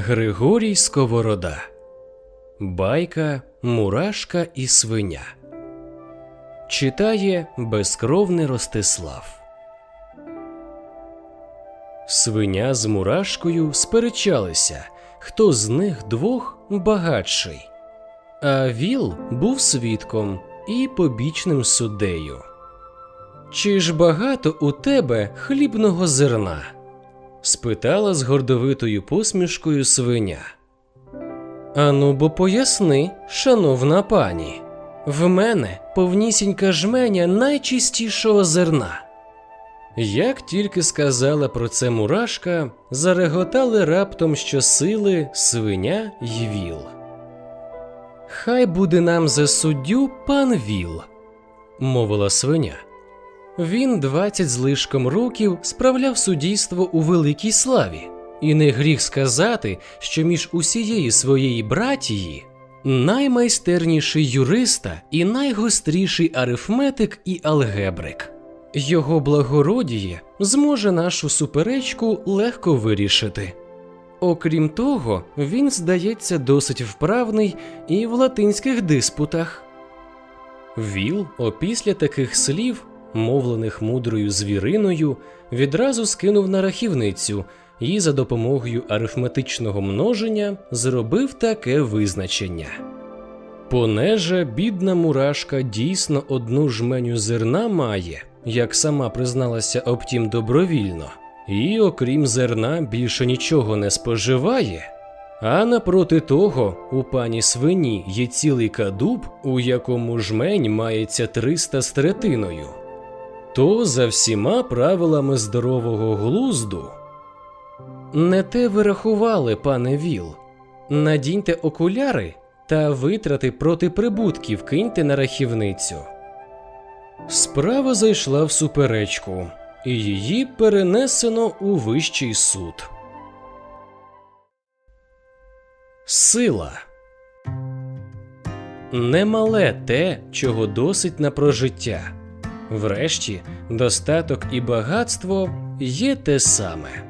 Григорій Сковорода Байка, Мурашка і свиня Читає безкровний Ростислав. Свиня з мурашкою сперечалися, хто з них двох багатший. А Віл був свідком і побічним суддею. Чи ж багато у тебе хлібного зерна? Спитала з гордовитою посмішкою свиня. Ану, бо поясни, шановна пані, в мене повнісінька жменя найчистішого зерна. Як тільки сказала про це мурашка, зареготали раптом щосили свиня й віл. Хай буде нам за суддю пан Віл, мовила свиня. Він двадцять з лишком років справляв суддійство у великій славі, і не гріх сказати, що між усієї своєї братії наймайстерніший юриста і найгостріший арифметик і алгебрик. Його благородіє зможе нашу суперечку легко вирішити. Окрім того, він, здається, досить вправний і в латинських диспутах. Віл, опісля таких слів, мовлених мудрою звіриною, відразу скинув на рахівницю і за допомогою арифметичного множення зробив таке визначення. Понеже бідна мурашка дійсно одну жменю зерна має, як сама призналася обтім добровільно, і окрім зерна більше нічого не споживає. А напроти того, у пані свині є цілий кадуб, у якому жмень мається 300 з третиною. То за всіма правилами здорового глузду. Не те ви рахували, пане Віл. Надіньте окуляри та витрати проти прибутків киньте на рахівницю. Справа зайшла в суперечку, і її перенесено у вищий суд. Сила Немале те, чого досить на прожиття. Врешті, достаток і багатство є те саме.